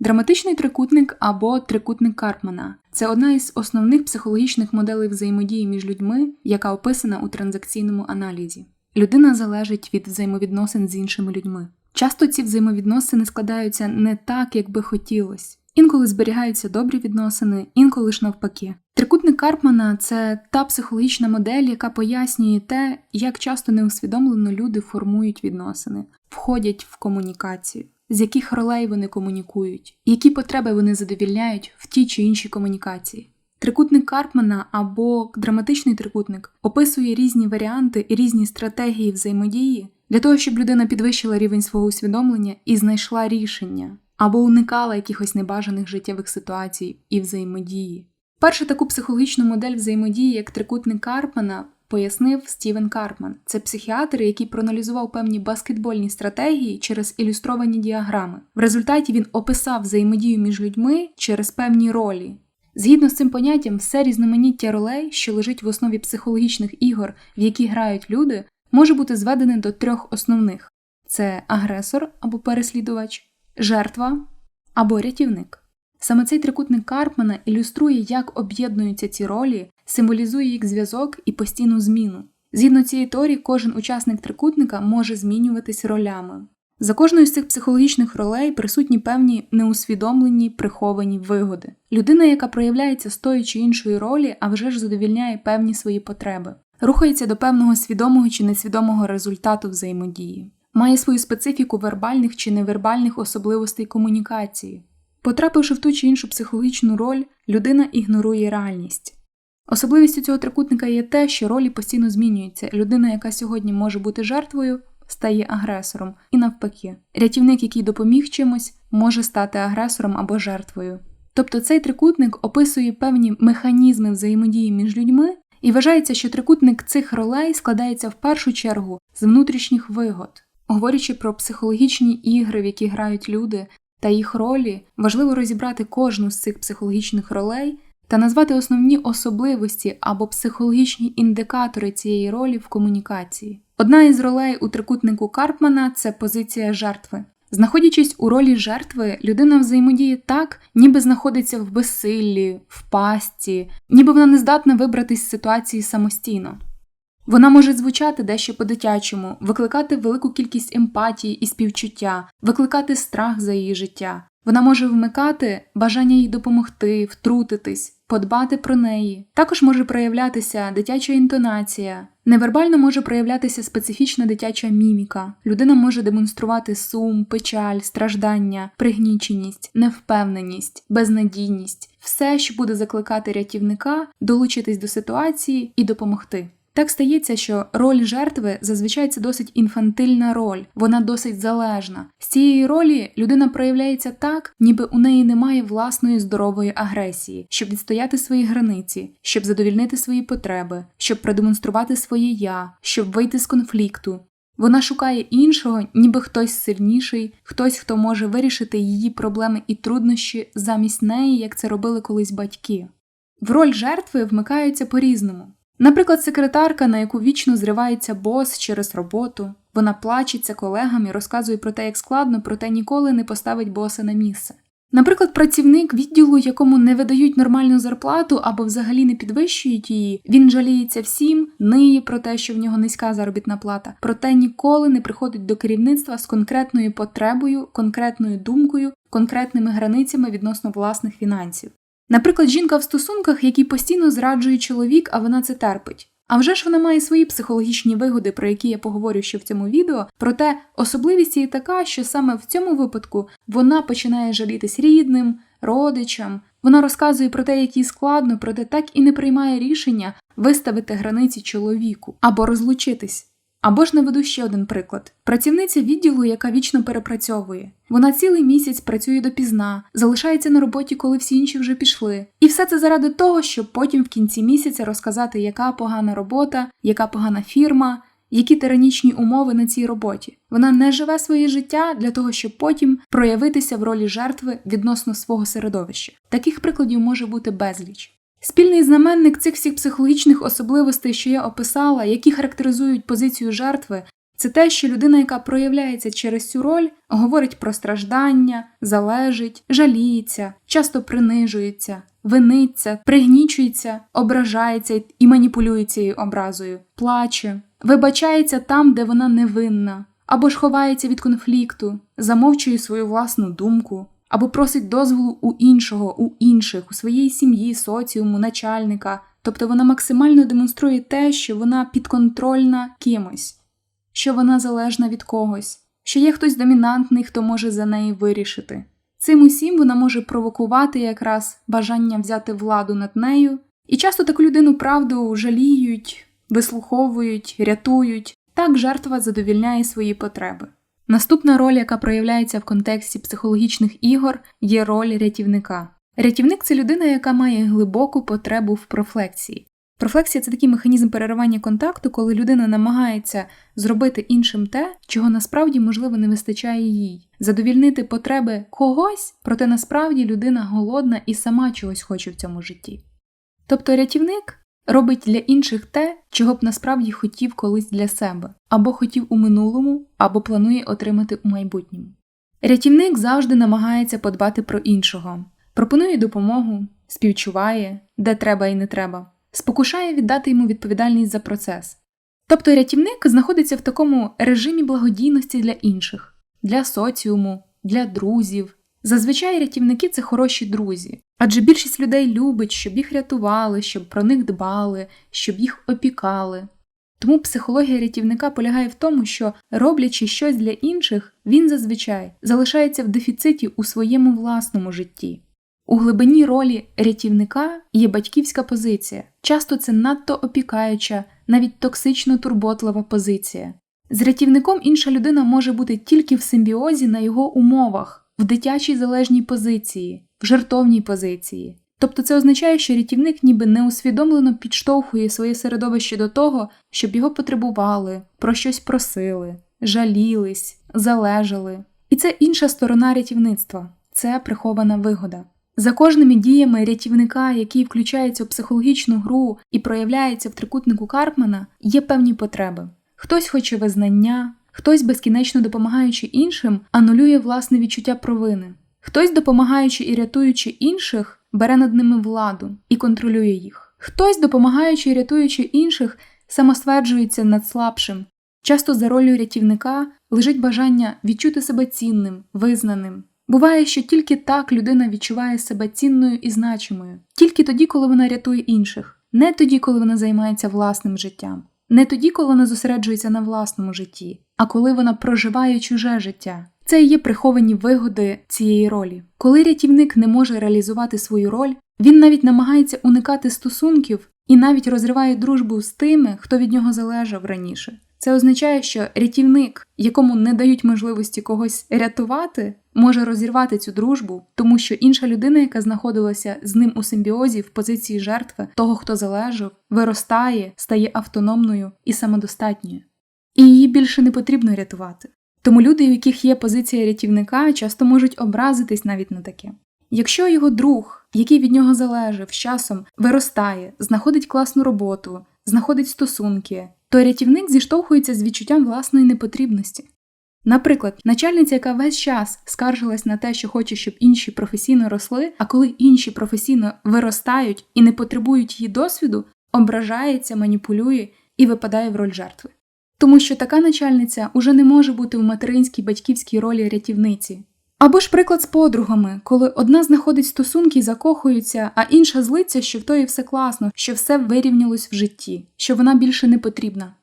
Драматичний трикутник або трикутник Карпмана це одна із основних психологічних моделей взаємодії між людьми, яка описана у транзакційному аналізі. Людина залежить від взаємовідносин з іншими людьми. Часто ці взаємовідносини складаються не так, як би хотілося. Інколи зберігаються добрі відносини, інколи ж навпаки. Трикутник Карпмана це та психологічна модель, яка пояснює те, як часто неусвідомлено люди формують відносини, входять в комунікацію, з яких ролей вони комунікують, які потреби вони задовільняють в тій чи іншій комунікації. Трикутник Карпмана або драматичний трикутник описує різні варіанти і різні стратегії взаємодії для того, щоб людина підвищила рівень свого усвідомлення і знайшла рішення або уникала якихось небажаних життєвих ситуацій і взаємодії. Першу таку психологічну модель взаємодії, як трикутник Карпмана, пояснив Стівен Карпман. Це психіатр, який проаналізував певні баскетбольні стратегії через ілюстровані діаграми. В результаті він описав взаємодію між людьми через певні ролі. Згідно з цим поняттям, все різноманіття ролей, що лежить в основі психологічних ігор, в які грають люди, може бути зведене до трьох основних: це агресор або переслідувач, жертва або рятівник. Саме цей трикутник Карпмана ілюструє, як об'єднуються ці ролі, символізує їх зв'язок і постійну зміну. Згідно цієї теорії, кожен учасник трикутника може змінюватись ролями. За кожною з цих психологічних ролей присутні певні неусвідомлені приховані вигоди. Людина, яка проявляється з тої чи іншої ролі, а вже ж задовільняє певні свої потреби, рухається до певного свідомого чи несвідомого результату взаємодії, має свою специфіку вербальних чи невербальних особливостей комунікації. Потрапивши в ту чи іншу психологічну роль, людина ігнорує реальність. Особливістю цього трикутника є те, що ролі постійно змінюються. Людина, яка сьогодні може бути жертвою, стає агресором, і навпаки, рятівник, який допоміг чимось, може стати агресором або жертвою. Тобто цей трикутник описує певні механізми взаємодії між людьми, і вважається, що трикутник цих ролей складається в першу чергу з внутрішніх вигод. Говорячи про психологічні ігри, в які грають люди, та їх ролі, важливо розібрати кожну з цих психологічних ролей та назвати основні особливості або психологічні індикатори цієї ролі в комунікації. Одна із ролей у трикутнику Карпмана це позиція жертви. Знаходячись у ролі жертви, людина взаємодіє так, ніби знаходиться в безсиллі, в пастці, ніби вона не здатна вибратись з ситуації самостійно. Вона може звучати дещо по-дитячому, викликати велику кількість емпатії і співчуття, викликати страх за її життя. Вона може вмикати бажання їй допомогти, втрутитись, подбати про неї. Також може проявлятися дитяча інтонація. Невербально може проявлятися специфічна дитяча міміка. Людина може демонструвати сум, печаль, страждання, пригніченість, невпевненість, безнадійність, все, що буде закликати рятівника, долучитись до ситуації і допомогти. Так стається, що роль жертви зазвичай це досить інфантильна роль, вона досить залежна. З цієї ролі людина проявляється так, ніби у неї немає власної здорової агресії, щоб відстояти свої границі, щоб задовільнити свої потреби, щоб продемонструвати своє я, щоб вийти з конфлікту. Вона шукає іншого, ніби хтось сильніший, хтось, хто може вирішити її проблеми і труднощі замість неї, як це робили колись батьки. В роль жертви вмикаються по-різному. Наприклад, секретарка, на яку вічно зривається бос через роботу, вона плачеться колегам і розказує про те, як складно, проте ніколи не поставить боса на місце. Наприклад, працівник відділу, якому не видають нормальну зарплату або взагалі не підвищують її, він жаліється всім, ниє про те, що в нього низька заробітна плата, проте ніколи не приходить до керівництва з конкретною потребою, конкретною думкою, конкретними границями відносно власних фінансів. Наприклад, жінка в стосунках, якій постійно зраджує чоловік, а вона це терпить. А вже ж вона має свої психологічні вигоди, про які я поговорю ще в цьому відео. Проте особливість її така, що саме в цьому випадку вона починає жалітись рідним, родичам. Вона розказує про те, як їй складно, проте так і не приймає рішення виставити границі чоловіку або розлучитись. Або ж наведу ще один приклад: працівниця відділу, яка вічно перепрацьовує. Вона цілий місяць працює допізна, залишається на роботі, коли всі інші вже пішли. І все це заради того, щоб потім в кінці місяця розказати, яка погана робота, яка погана фірма, які тиранічні умови на цій роботі. Вона не живе своє життя для того, щоб потім проявитися в ролі жертви відносно свого середовища. Таких прикладів може бути безліч. Спільний знаменник цих всіх психологічних особливостей, що я описала, які характеризують позицію жертви, Це те, що людина, яка проявляється через цю роль, говорить про страждання, залежить, жаліється, часто принижується, виниться, пригнічується, ображається і маніпулює цією образою, плаче, вибачається там, де вона невинна, або ж ховається від конфлікту, замовчує свою власну думку, або просить дозволу у іншого, у інших, у своєї сім'ї, соціуму, начальника. Тобто вона максимально демонструє те, що вона підконтрольна кимось, що вона залежна від когось, що є хтось домінантний, хто може за неї вирішити. Цим усім вона може провокувати якраз бажання взяти владу над нею, і часто таку людину правду жаліють, вислуховують, рятують, так жертва задовільняє свої потреби. Наступна роль, яка проявляється в контексті психологічних ігор, є роль рятівника. Рятівник це людина, яка має глибоку потребу в профлексії. Профлексія це такий механізм переривання контакту, коли людина намагається зробити іншим те, чого насправді можливо не вистачає їй, задовільнити потреби когось, проте насправді людина голодна і сама чогось хоче в цьому житті. Тобто рятівник робить для інших те, чого б насправді хотів колись для себе, або хотів у минулому, або планує отримати у майбутньому. Рятівник завжди намагається подбати про іншого, пропонує допомогу, співчуває, де треба і не треба, спокушає віддати йому відповідальність за процес. Тобто рятівник знаходиться в такому режимі благодійності для інших, для соціуму, для друзів. Зазвичай рятівники це хороші друзі, адже більшість людей любить, щоб їх рятували, щоб про них дбали, щоб їх опікали. Тому психологія рятівника полягає в тому, що, роблячи щось для інших, він зазвичай залишається в дефіциті у своєму власному житті. У глибині ролі рятівника є батьківська позиція, часто це надто опікаюча, навіть токсично турботлива позиція. З рятівником інша людина може бути тільки в симбіозі на його умовах, в дитячій залежній позиції, в жертовній позиції. Тобто це означає, що рятівник ніби неусвідомлено підштовхує своє середовище до того, щоб його потребували, про щось просили, жалілись, залежали. І це інша сторона рятівництва це прихована вигода. За кожними діями рятівника, який включається у психологічну гру і проявляється в трикутнику Карпмана, є певні потреби. Хтось хоче визнання, хтось, безкінечно допомагаючи іншим, анулює власне відчуття провини, хтось, допомагаючи і рятуючи інших, бере над ними владу і контролює їх. Хтось, допомагаючи і рятуючи інших, самостверджується над слабшим. Часто за ролью рятівника лежить бажання відчути себе цінним, визнаним. Буває, що тільки так людина відчуває себе цінною і значимою, тільки тоді, коли вона рятує інших, не тоді, коли вона займається власним життям, не тоді, коли вона зосереджується на власному житті, а коли вона проживає чуже життя. Це і є приховані вигоди цієї ролі. Коли рятівник не може реалізувати свою роль, він навіть намагається уникати стосунків і навіть розриває дружбу з тими, хто від нього залежав раніше. Це означає, що рятівник, якому не дають можливості когось рятувати, може розірвати цю дружбу, тому що інша людина, яка знаходилася з ним у симбіозі в позиції жертви, того, хто залежав, виростає, стає автономною і самодостатньою. І її більше не потрібно рятувати. Тому люди, у яких є позиція рятівника, часто можуть образитись навіть на таке. Якщо його друг, який від нього залежав, з часом виростає, знаходить класну роботу, знаходить стосунки, то рятівник зіштовхується з відчуттям власної непотрібності. Наприклад, начальниця, яка весь час скаржилась на те, що хоче, щоб інші професійно росли, а коли інші професійно виростають і не потребують її досвіду, ображається, маніпулює і випадає в роль жертви. Тому що така начальниця уже не може бути в материнській батьківській ролі рятівниці. Або ж приклад з подругами, коли одна знаходить стосунки і закохується, а інша злиться, що в тої все класно, що все вирівнялось в житті, що вона більше не потрібна.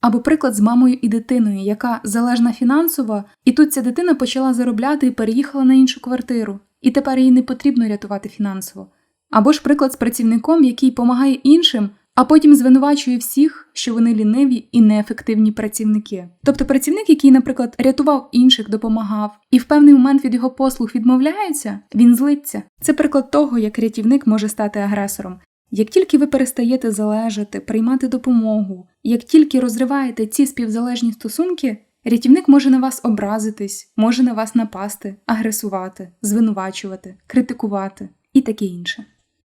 Або приклад з мамою і дитиною, яка залежна фінансово, і тут ця дитина почала заробляти і переїхала на іншу квартиру, і тепер їй не потрібно рятувати фінансово. Або ж приклад з працівником, який допомагає іншим, а потім звинувачує всіх, що вони ліниві і неефективні працівники. Тобто працівник, який, наприклад, рятував інших, допомагав, і в певний момент від його послуг відмовляється, він злиться. Це приклад того, як рятівник може стати агресором. Як тільки ви перестаєте залежати, приймати допомогу, як тільки розриваєте ці співзалежні стосунки, рятівник може на вас образитись, може на вас напасти, агресувати, звинувачувати, критикувати і таке інше.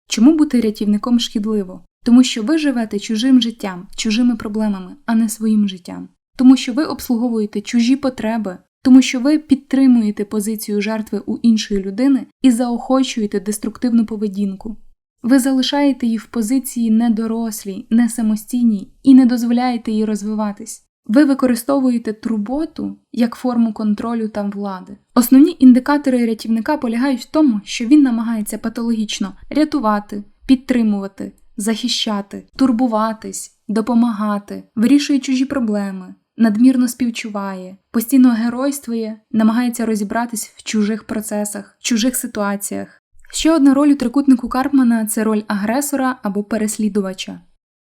Чому бути рятівником шкідливо? Тому що ви живете чужим життям, чужими проблемами, а не своїм життям. тому що ви обслуговуєте чужі потреби, тому що ви підтримуєте позицію жертви у іншої людини і заохочуєте деструктивну поведінку. Ви залишаєте її в позиції недорослій, не самостійній і не дозволяєте їй розвиватись. Ви використовуєте турботу як форму контролю та влади. Основні індикатори рятівника полягають в тому, що він намагається патологічно рятувати, підтримувати, захищати, турбуватись, допомагати, вирішує чужі проблеми, надмірно співчуває, постійно геройствує, намагається розібратись в чужих процесах, чужих ситуаціях. Ще одна роль у трикутнику Карпмана це роль агресора або переслідувача.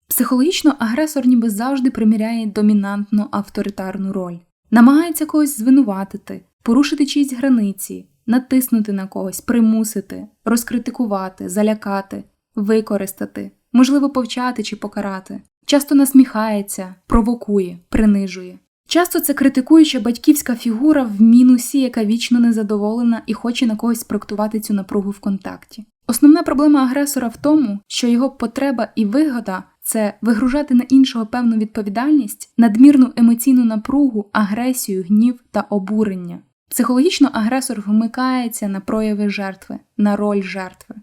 Психологічно агресор ніби завжди приміряє домінантну авторитарну роль, намагається когось звинуватити, порушити чиїсь границі, натиснути на когось, примусити, розкритикувати, залякати, використати, можливо, повчати чи покарати. Часто насміхається, провокує, принижує. Часто це критикуюча батьківська фігура в мінусі, яка вічно незадоволена і хоче на когось спроектувати цю напругу в контакті. Основна проблема агресора в тому, що його потреба і вигода це вигружати на іншого певну відповідальність, надмірну емоційну напругу, агресію, гнів та обурення. Психологічно агресор вмикається на прояви жертви, на роль жертви.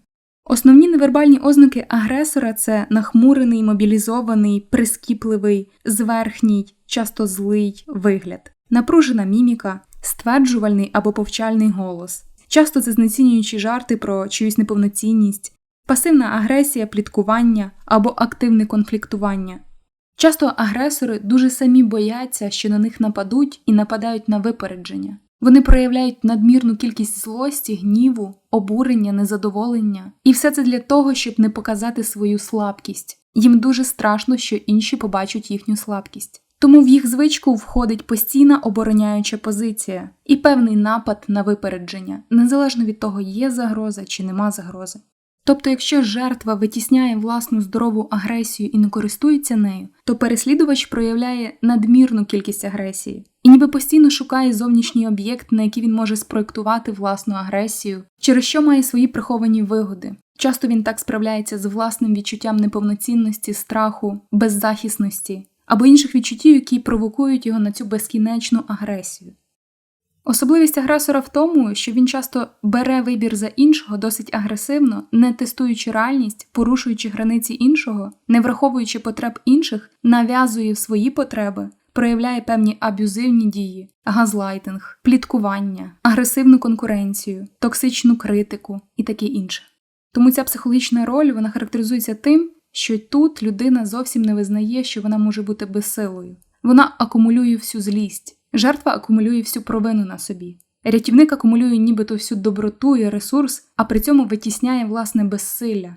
Основні невербальні ознаки агресора це нахмурений, мобілізований, прискіпливий, зверхній, часто злий вигляд, напружена міміка, стверджувальний або повчальний голос, часто це знецінюючі жарти про чиюсь неповноцінність, пасивна агресія, пліткування або активне конфліктування. Часто агресори дуже самі бояться, що на них нападуть і нападають на випередження. Вони проявляють надмірну кількість злості, гніву, обурення, незадоволення, і все це для того, щоб не показати свою слабкість. Їм дуже страшно, що інші побачать їхню слабкість. Тому в їх звичку входить постійна обороняюча позиція і певний напад на випередження, незалежно від того, є загроза чи нема загрози. Тобто, якщо жертва витісняє власну здорову агресію і не користується нею, то переслідувач проявляє надмірну кількість агресії і ніби постійно шукає зовнішній об'єкт, на який він може спроектувати власну агресію, через що має свої приховані вигоди. Часто він так справляється з власним відчуттям неповноцінності, страху, беззахисності або інших відчуттів, які провокують його на цю безкінечну агресію. Особливість агресора в тому, що він часто бере вибір за іншого досить агресивно, не тестуючи реальність, порушуючи границі іншого, не враховуючи потреб інших, нав'язує свої потреби, проявляє певні аб'юзивні дії, газлайтинг, пліткування, агресивну конкуренцію, токсичну критику і таке інше. Тому ця психологічна роль вона характеризується тим, що тут людина зовсім не визнає, що вона може бути безсилою. Вона акумулює всю злість. Жертва акумулює всю провину на собі. Рятівник акумулює нібито всю доброту і ресурс, а при цьому витісняє власне безсилля.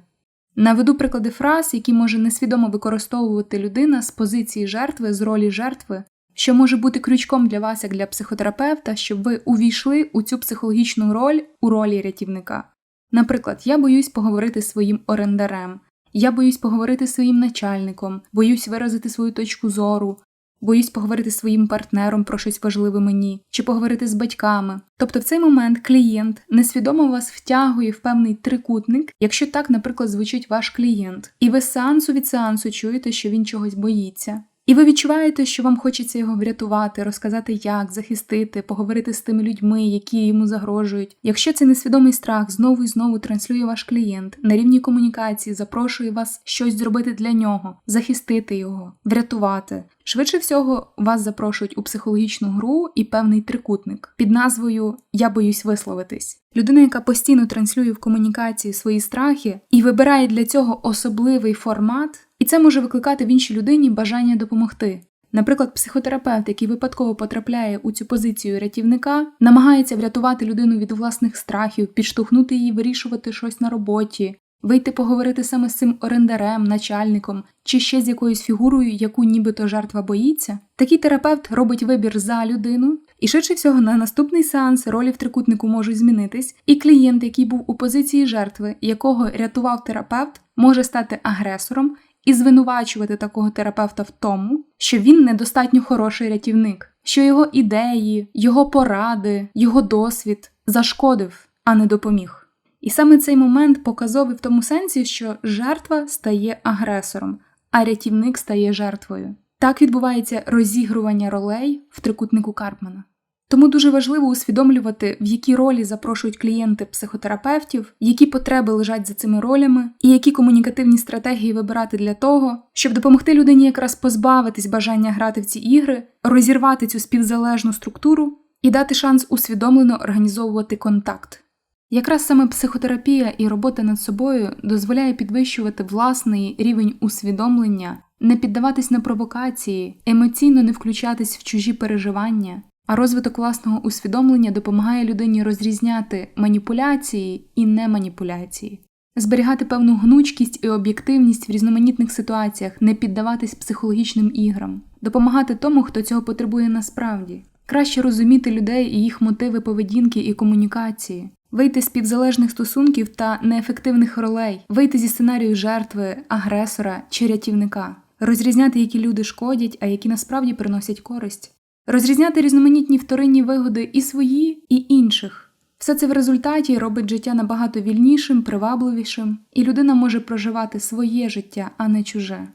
Наведу приклади фраз, які може несвідомо використовувати людина з позиції жертви, з ролі жертви, що може бути крючком для вас як для психотерапевта, щоб ви увійшли у цю психологічну роль у ролі рятівника. Наприклад, я боюсь поговорити з своїм орендарем, я боюсь поговорити з своїм начальником, боюсь виразити свою точку зору, боюсь поговорити з своїм партнером про щось важливе мені, чи поговорити з батьками. Тобто в цей момент клієнт несвідомо вас втягує в певний трикутник, якщо так, наприклад, звучить ваш клієнт, і ви сеансу від сеансу чуєте, що він чогось боїться. І ви відчуваєте, що вам хочеться його врятувати, розказати, як захистити, поговорити з тими людьми, які йому загрожують. Якщо цей несвідомий страх знову і знову транслює ваш клієнт на рівні комунікації, запрошує вас щось зробити для нього, захистити його, врятувати. Швидше всього, вас запрошують у психологічну гру і певний трикутник під назвою Я боюсь висловитись. Людина, яка постійно транслює в комунікації свої страхи і вибирає для цього особливий формат. Це може викликати в іншій людині бажання допомогти. Наприклад, психотерапевт, який випадково потрапляє у цю позицію рятівника, намагається врятувати людину від власних страхів, підштовхнути її вирішувати щось на роботі, вийти поговорити саме з цим орендарем, начальником чи ще з якоюсь фігурою, яку нібито жертва боїться. Такий терапевт робить вибір за людину, і швидше всього на наступний сеанс ролі в трикутнику можуть змінитись, і клієнт, який був у позиції жертви, якого рятував терапевт, може стати агресором і звинувачувати такого терапевта в тому, що він недостатньо хороший рятівник, що його ідеї, його поради, його досвід зашкодив, а не допоміг. І саме цей момент показовий в тому сенсі, що жертва стає агресором, а рятівник стає жертвою. Так відбувається розігрування ролей в трикутнику Карпмана. Тому дуже важливо усвідомлювати, в які ролі запрошують клієнти психотерапевтів, які потреби лежать за цими ролями, і які комунікативні стратегії вибирати для того, щоб допомогти людині якраз позбавитись бажання грати в ці ігри, розірвати цю співзалежну структуру і дати шанс усвідомлено організовувати контакт. Якраз саме психотерапія і робота над собою дозволяє підвищувати власний рівень усвідомлення, не піддаватись на провокації, емоційно не включатись в чужі переживання, а розвиток власного усвідомлення допомагає людині розрізняти маніпуляції і неманіпуляції, зберігати певну гнучкість і об'єктивність в різноманітних ситуаціях, не піддаватись психологічним іграм, допомагати тому, хто цього потребує насправді, краще розуміти людей і їх мотиви поведінки і комунікації. Вийти з підзалежних стосунків та неефективних ролей, вийти зі сценарію жертви, агресора чи рятівника, розрізняти, які люди шкодять, а які насправді приносять користь, розрізняти різноманітні вторинні вигоди і свої, і інших. Все це в результаті робить життя набагато вільнішим, привабливішим, і людина може проживати своє життя, а не чуже.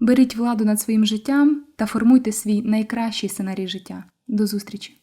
Беріть владу над своїм життям та формуйте свій найкращий сценарій життя. До зустрічі!